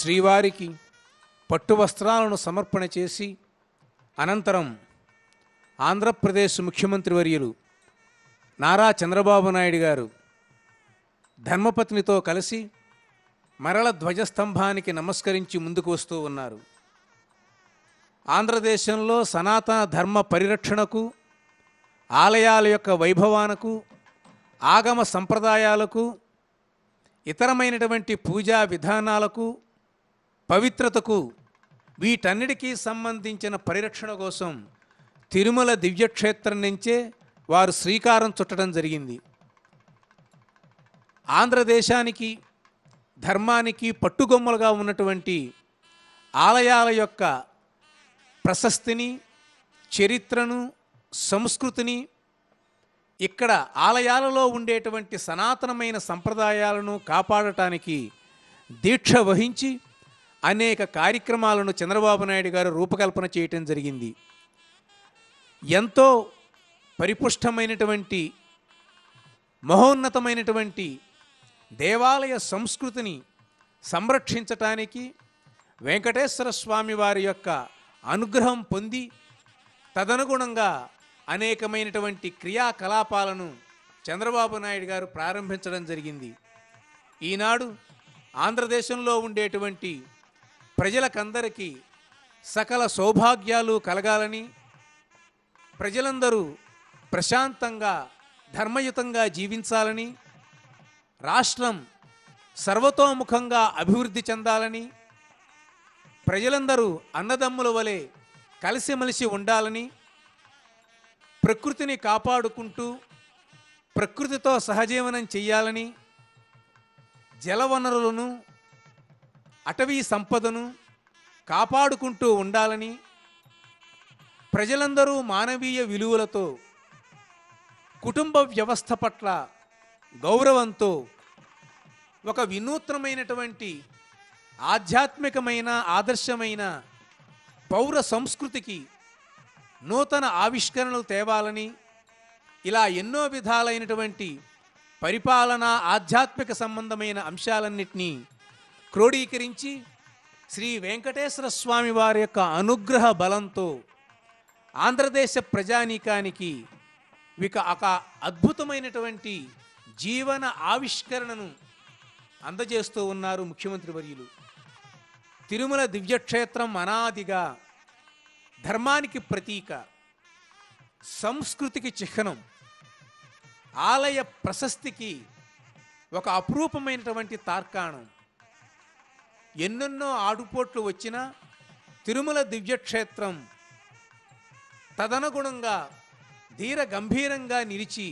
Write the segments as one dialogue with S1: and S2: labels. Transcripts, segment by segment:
S1: శ్రీవారికి పట్టు వస్త్రాలను సమర్పణ చేసి అనంతరం ఆంధ్రప్రదేశ్ ముఖ్యమంత్రి వర్యులు నారా చంద్రబాబు నాయుడు గారు ధర్మపత్నితో కలిసి మరల ధ్వజస్తంభానికి నమస్కరించి ముందుకు వస్తూ ఉన్నారు. ఆంధ్రదేశంలో సనాతన ధర్మ పరిరక్షణకు ఆలయాల యొక్క వైభవానకు ఆగమ సంప్రదాయాలకు ఇతరమైనటువంటి పూజా విధానాలకు పవిత్రతకు వీటన్నిటికీ సంబంధించిన పరిరక్షణ కోసం తిరుమల దివ్యక్షేత్రం నుంచే వారు శ్రీకారం చుట్టడం జరిగింది. ఆంధ్రదేశానికి ధర్మానికి పట్టుగొమ్మలుగా ఉన్నటువంటి ఆలయాల యొక్క ప్రశస్తిని చరిత్రను సంస్కృతిని ఇక్కడ ఆలయాలలో ఉండేటువంటి సనాతనమైన సంప్రదాయాలను కాపాడటానికి దీక్ష వహించి అనేక కార్యక్రమాలను చంద్రబాబు నాయుడు గారు రూపకల్పన చేయటం జరిగింది. ఎంతో పరిపుష్టమైనటువంటి మహోన్నతమైనటువంటి దేవాలయ సంస్కృతిని సంరక్షించటానికి వెంకటేశ్వర స్వామి వారి యొక్క అనుగ్రహం పొంది తదనుగుణంగా అనేకమైనటువంటి క్రియాకలాపాలను చంద్రబాబు నాయుడు గారు ప్రారంభించడం జరిగింది. ఈనాడు ఆంధ్రదేశంలో ఉండేటువంటి ప్రజలకందరికీ సకల సౌభాగ్యాలు కలగాలని ప్రజలందరూ ప్రశాంతంగా ధర్మయుతంగా జీవించాలని రాష్ట్రం సర్వతోముఖంగా అభివృద్ధి చెందాలని ప్రజలందరూ అన్నదమ్ముల వలె కలిసిమెలిసి ఉండాలని ప్రకృతిని కాపాడుకుంటూ ప్రకృతితో సహజీవనం చెయ్యాలని జలవనరులను అటవీ సంపదను కాపాడుకుంటూ ఉండాలని ప్రజలందరూ మానవీయ విలువలతో కుటుంబ వ్యవస్థ పట్ల గౌరవంతో ఒక వినూత్నమైనటువంటి ఆధ్యాత్మికమైన ఆదర్శమైన పౌర సంస్కృతికి నూతన ఆవిష్కరణలు తేవాలని ఇలా ఎన్నో విధాలైనటువంటి పరిపాలన ఆధ్యాత్మిక సంబంధమైన అంశాలన్నింటినీ క్రోడీకరించి శ్రీ వెంకటేశ్వర స్వామి వారి యొక్క అనుగ్రహ బలంతో ఆంధ్రదేశ ప్రజానీకానికి ఇక ఒక అద్భుతమైనటువంటి జీవన ఆవిష్కరణను అందజేస్తూ ఉన్నారు ముఖ్యమంత్రి వర్యులు. తిరుమల దివ్యక్షేత్రం అనాదిగా ధర్మానికి ప్రతీక సంస్కృతికి చిహ్నం ఆలయ ప్రశస్తికి ఒక అపురూపమైనటువంటి తార్కాణం. ఎన్నెన్నో ఆడుపోట్లు వచ్చినా తిరుమల దివ్యక్షేత్రం తదనుగుణంగా ధీర గంభీరంగా నిలిచి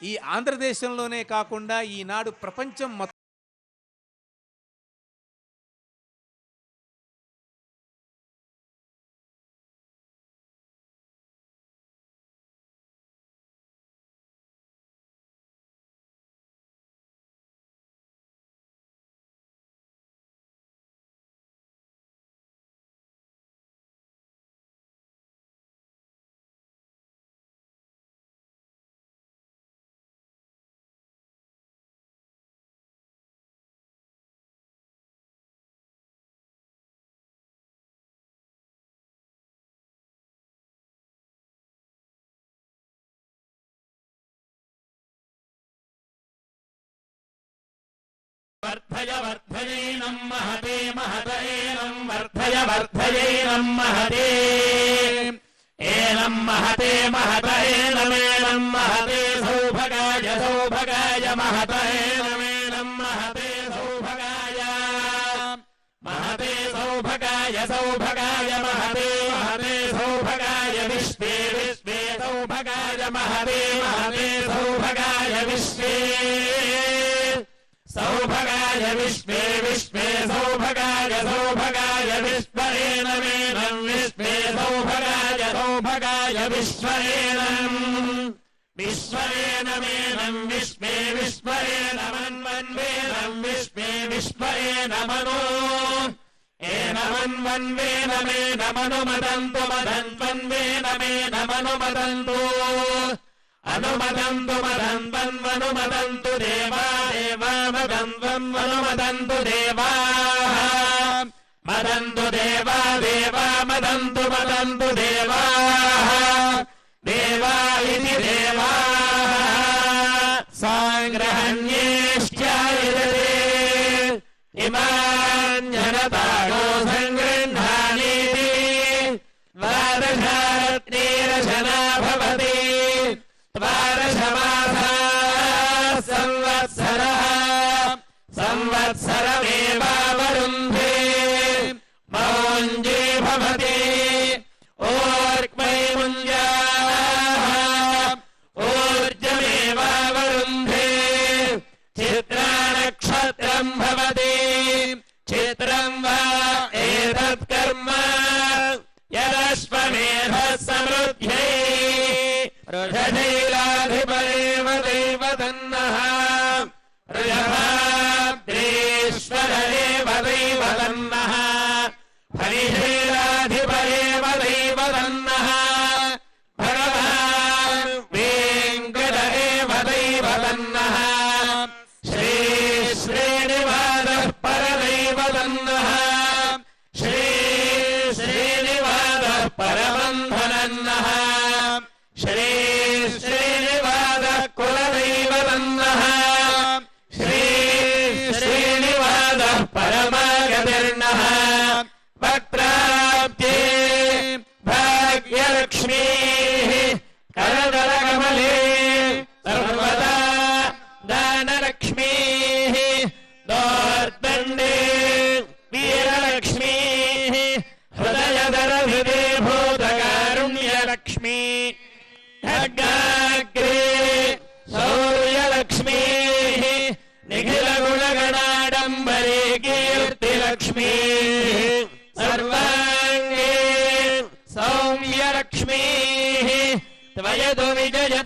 S1: ఈ ఆంధ్రదేశంలోనే కాకుండా ఈనాడు ప్రపంచం
S2: वर्धय वर्धयैनं महते महतैनं वर्धय, वर्धयैनं महते। एनं महते, महत एनमेनं महते, सौभगाय सौभगाय, महत एनमेनं महते, सौभगाय। महते, सौभगाय सौभगाय, महते महते, सौभगाय, विश्वे विश्वे, सौभगाय, महते महते सौभगाय विश्वे विश्वे सौभगाय सौभगाय विश्वरेण मे विश्वे सौभगाय सौभगाय विश्वरेण विश्वरेण मे रं विश्वे विश्वरेणन्वन्वेन विश्वमे विश्वरे नमनो। एन मन् मे नमनुमदन्तु मदन्वन्वेन मे नमनुमदन्तु अनुमदन्तु मदन्वन्वनुमदन्तु देवा देवा देवा देवा मदन्तु मदन्तु देवाः देवा इति देवाः। साङ्ग्रहण्येष्ट्या इमाञ्जनतागा शैलाधिपयेव दैवतन्नः। ऋषभाद्रेश्वर एव दैवतन्नः। हरिषेराधिपरेव दैवतन्नः। भगवान् वेङ्कट एव दैवतन्नः। दानलक्ष्मीः दोर्दण्डे वीरलक्ष्मीः हृदयदरहृदे भूतकारुण्यलक्ष्मी खड्गाग्रे सौर्यलक्ष्मीः निखिलगुणगणाडम्बरे कीर्तिलक्ष्मीः सर्वाङ्गे सौम्यलक्ष्मीः त्वयतु विजयता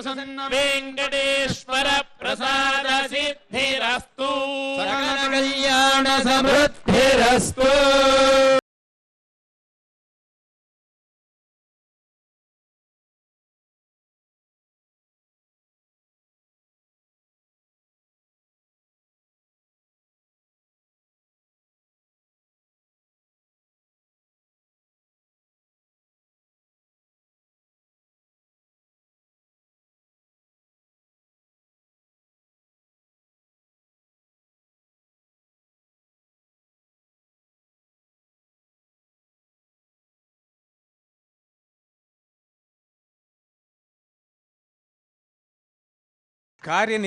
S1: ప్రసన్న
S2: వెంకటేశ్వర ప్రసాద సిద్ధిరస్తు సకల
S1: కళ్యాణ
S2: సమృద్ధిరస్తు.
S1: కార్య